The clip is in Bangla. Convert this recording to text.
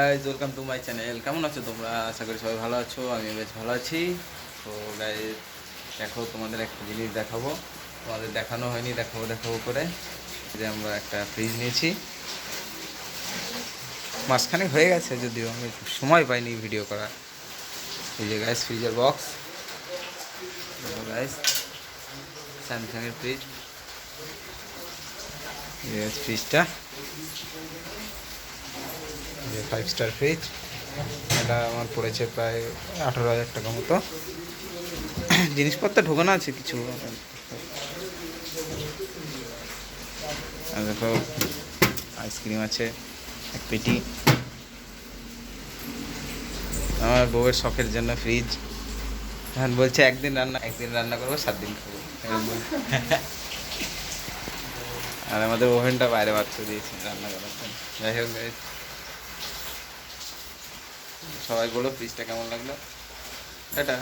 Guys welcome to my channel কেমন আছো তোমরা? আশা করি সবাই ভালো আছো, আমি বেশ ভালো আছি। তো গাইজ দেখো তোমাদের একটা জিনিস দেখাবো। তোমাদের দেখানো হয়নি, দেখাবো দেখাবো করে। যে আমরা একটা ফ্রিজ নিয়েছি। মাঝখানে হয়ে গেছে যদিও, আমি সময় পাইনি ভিডিও করার। এই যে গাইজ ফ্রিজের বক্স গাইজ স্যামসাংয়ের ফ্রিজ ফ্রিজটা ফাইভ স্টার ফ্রিজ এটা আমার পড়েছে প্রায় আঠারো হাজার টাকা মতো। জিনিসপত্র ঢোকানো আছে কিছু। দেখো, আইসক্রিম আছে, এক পেটি। আমার বউয়ের শখের জন্য ফ্রিজ এখন বলছে, একদিন রান্না একদিন রান্না করব, সাত দিন খাব। আর আমাদের ওভেনটা বাইরে বাচ্চা দিয়েছে, রান্না করার জন্য। যাই হোক সবাই বলো ফ্রিজটা কেমন লাগল? এটা